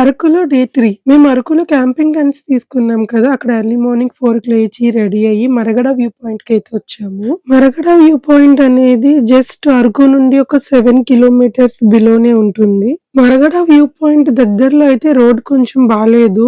అరకులో day three. మేము అరకులో క్యాంపింగ్ టెంట్స్ తీసుకున్నాం కదా అక్కడ ఎర్లీ మార్నింగ్ ఫోర్కి లేచి రెడీ అయ్యి మరగడ వ్యూ పాయింట్కి అయితే వచ్చాము. మరగడ వ్యూ పాయింట్ అనేది జస్ట్ అరకు నుండి ఒక సెవెన్ కిలోమీటర్స్ బిలోనే ఉంటుంది. మరగడ వ్యూ పాయింట్ దగ్గరలో అయితే రోడ్ కొంచెం బాగాలేదు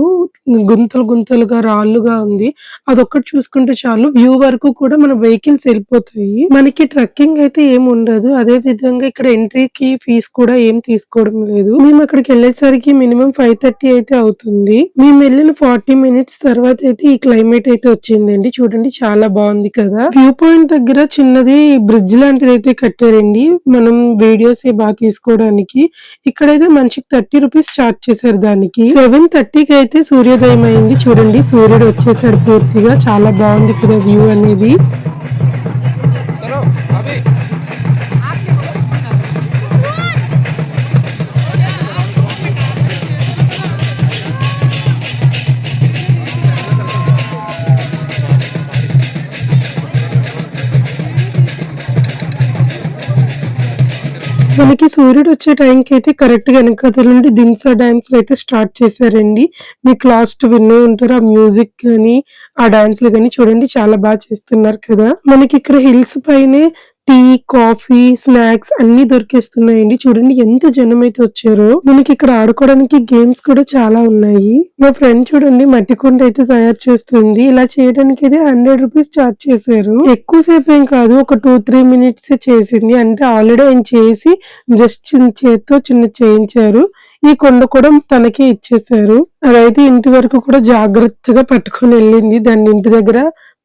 గుంతలు గుంతలుగా రాళ్ళుగా ఉంది. అదొక్కటి చూసుకుంటే చాలు. వ్యూ వరకు కూడా మన వెహికల్స్ వెళ్ళిపోతాయి. మనకి ట్రెక్కింగ్ అయితే ఏం ఉండదు. అదే విధంగా ఇక్కడ ఎంట్రీకి ఫీజు కూడా ఏం తీసుకోవడం లేదు. మేము అక్కడికి వెళ్ళేసరికి మినిమం ఫైవ్ థర్టీ అయితే అవుతుంది. మేము వెళ్ళిన ఫార్టీ మినిట్స్ తర్వాత అయితే ఈ క్లైమేట్ అయితే వచ్చిందండి. చూడండి చాలా బాగుంది కదా. వ్యూ పాయింట్ దగ్గర చిన్నది బ్రిడ్జ్ లాంటిది అయితే కట్టారండి. మనం వీడియోస్ బాగా తీసుకోవడానికి. ఇక్కడైతే మనిషికి థర్టీ రూపీస్ చార్జ్ చేశారు దానికి. సెవెన్ థర్టీకి అయితే సూర్యోదయం అయింది చూడండి సూర్యుడు వచ్చేసాడు పూర్తిగా. చాలా బాగుంది ఇక్కడ వ్యూ అనేది. మనకి సూర్యుడు వచ్చే టైంకి అయితే కరెక్ట్గా వెనకాతల నుండి దిన్సా డాన్స్ అయితే స్టార్ట్ చేశారండి. మీకు లాస్ట్ విన్నే ఉంటారు. ఆ మ్యూజిక్ కానీ ఆ డాన్స్లు కానీ చూడండి చాలా బాగా చేస్తున్నారు కదా. మనకి ఇక్కడ హిల్స్ పైనే టీ కాఫీ స్నాక్స్ అన్ని దొరికేస్తున్నాయండి. చూడండి ఎంత జనం అయితే వచ్చారో. మనకి ఇక్కడ ఆడుకోవడానికి గేమ్స్ కూడా చాలా ఉన్నాయి. మా ఫ్రెండ్ చూడండి మట్టి కొండ అయితే తయారు చేస్తుంది. ఇలా చేయడానికి అయితే హండ్రెడ్ రూపీస్ చార్జ్ చేశారు. ఎక్కువసేపు ఏం కాదు ఒక టూ త్రీ మినిట్స్ చేసింది. అంటే ఆల్రెడీ ఆయన చేసి జస్ట్ చిన్న చేత్తో చిన్న చేయించారు. ఈ కొండ కూడా తనకే ఇచ్చేసారు అదైతే ఇంటి వరకు కూడా జాగ్రత్తగా పట్టుకొని వెళ్ళింది. దాన్ని ఇంటి దగ్గర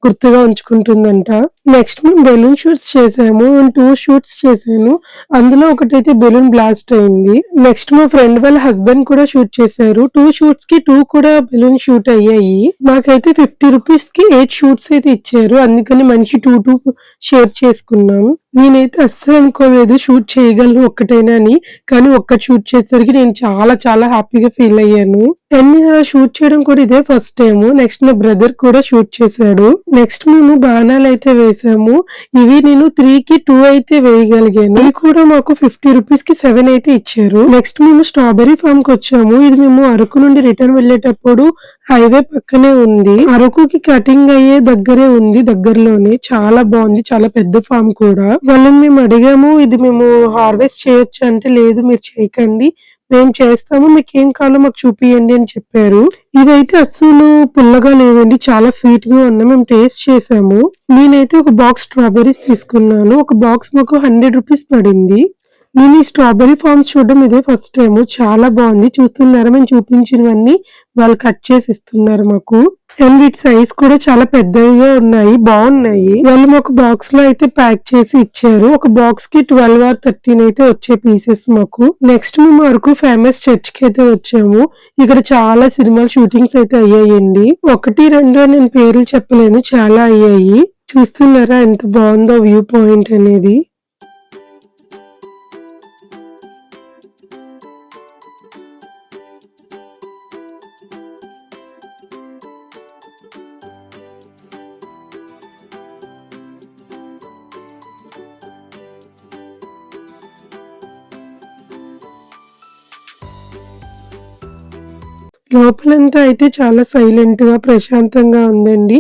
గుర్తుగా ఉంచుకుంటుందంట. నెక్స్ట్ మేము బెలూన్ షూట్స్ చేసాము. టూ షూట్స్ చేశాను అందులో ఒకటైతే బెలూన్ బ్లాస్ట్ అయింది. నెక్స్ట్ మా ఫ్రెండ్ వాళ్ళ హస్బెండ్ కూడా షూట్ చేశారు. టూ షూట్స్కి టూ కూడా బెలూన్ షూట్ అయ్యాయి. మాకైతే ఫిఫ్టీ రూపీస్కి ఎయిట్ షూట్స్ అయితే ఇచ్చారు. అందుకని మనిషి టూ టూ షేర్ చేసుకున్నాం. నేనైతే అస్సలు అనుకోలేదు షూట్ చేయగలను ఒక్కటైనా అని. కానీ ఒక్కటి షూట్ చేసేసరికి నేను చాలా చాలా హ్యాపీగా ఫీల్ అయ్యాను. అండ్ అలా షూట్ చేయడం కూడా ఇదే ఫస్ట్ టైం నెక్స్ట్ నా బ్రదర్ కూడా షూట్ చేశాడు. నెక్స్ట్ మేము బాణాలు అయితే వేసాము. ఇవి నేను త్రీ కి టూ అయితే వేయగలిగాను. ఇవి కూడా మాకు ఫిఫ్టీ రూపీస్కి సెవెన్ అయితే ఇచ్చారు. నెక్స్ట్ మేము స్ట్రాబెరీ ఫామ్కి వచ్చాము. ఇది మేము అరకు నుండి రిటర్న్ వెళ్ళేటప్పుడు హైవే పక్కనే ఉంది. అరకుకి కటింగ్ అయ్యే దగ్గరే ఉంది. దగ్గరలోనే చాలా బాగుంది. చాలా పెద్ద ఫామ్ కూడా. వాళ్ళని మేము అడిగాము ఇది మేము హార్వెస్ట్ చేయొచ్చు? అంటే లేదు మీరు చేయకండి. మేము చేస్తాము. మీకు ఏం కావాలో మాకు చూపియండి అని చెప్పారు. ఇవైతే అస్సలు పుల్లగా లేవండి. చాలా స్వీట్గా ఉన్నాయి మేము టేస్ట్ చేసాము. నేనైతే ఒక బాక్స్ స్ట్రాబెరీస్ తీసుకున్నాను. ఒక బాక్స్ మాకు హండ్రెడ్ రూపీస్ పడింది. నేను ఈ స్ట్రాబెరీ ఫార్మ్స్ చూడడం ఇదే ఫస్ట్ టైం చాలా బాగుంది. చూస్తున్నారా? మేము చూపించినవన్నీ వాళ్ళు కట్ చేసి ఇస్తున్నారు మాకు. అండ్ వీటి సైజ్ కూడా చాలా పెద్దగా ఉన్నాయి. బాగున్నాయి. వాళ్ళు మాకు బాక్స్లో అయితే ప్యాక్ చేసి ఇచ్చారు. ఒక బాక్స్కి ట్వెల్వ్ ఆర్ థర్టీన్ అయితే వచ్చే పీసెస్ మాకు. నెక్స్ట్ మేము వరకు ఫేమస్ చర్చ్కి అయితే వచ్చాము. ఇక్కడ చాలా సినిమాలు షూటింగ్స్ అయితే అయ్యాయండి. ఒకటి రెండు నేను పేర్లు చెప్పలేను. చాలా అయ్యాయి. చూస్తున్నారా? ఎంత బాగుందో వ్యూ పాయింట్ అనేది. లోపలంతా అయితే చాలా సైలెంట్గా ప్రశాంతంగా ఉందండి.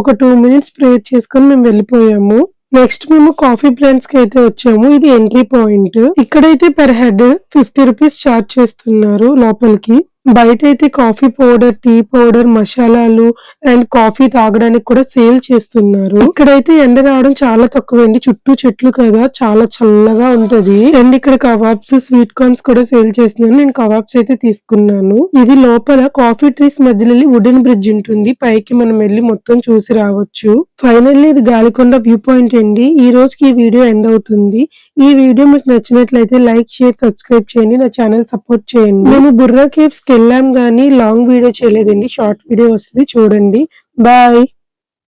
ఒక టూ మినిట్స్ ప్రేయర్ చేసుకొని మేము వెళ్ళిపోయాము. నెక్స్ట్ మేము కాఫీ ప్లాంట్స్కి అయితే వచ్చాము. ఇది ఎంట్రీ పాయింట్. ఇక్కడైతే per head fifty rupees charge చేస్తున్నారు లోపలికి. బయట అయితే కాఫీ పౌడర్ టీ పౌడర్ మసాలాలు అండ్ కాఫీ తాగడానికి కూడా సేల్ చేస్తున్నారు. ఇక్కడైతే ఎండ రావడం చాలా తక్కువ అండి చుట్టూ చెట్లు కదా చాలా చల్లగా ఉంటది. అండ్ ఇక్కడ కబాబ్స్ స్వీట్ కార్న్స్ కూడా సేల్ చేస్తున్నాను. నేను కబాబ్స్ అయితే తీసుకున్నాను. ఇది లోపల కాఫీ ట్రీస్ మధ్యలో వుడెన్ బ్రిడ్జ్ ఉంటుంది. పైకి మనం వెళ్ళి మొత్తం చూసి రావచ్చు. ఫైనల్లీ ఇది గాలికొండ వ్యూ పాయింట్ అండి. ఈ రోజుకి ఈ వీడియో ఎండ్ అవుతుంది. ఈ వీడియో మీకు నచ్చినట్లయితే లైక్ షేర్ సబ్స్క్రైబ్ చేయండి నా ఛానల్ సపోర్ట్ చేయండి. మేము బుర్రా కేవ్స్కి వెళ్ళాం కానీ లాంగ్ వీడియో చేయలేదండి. షార్ట్ వీడియో వస్తుంది చూడండి. బాయ్.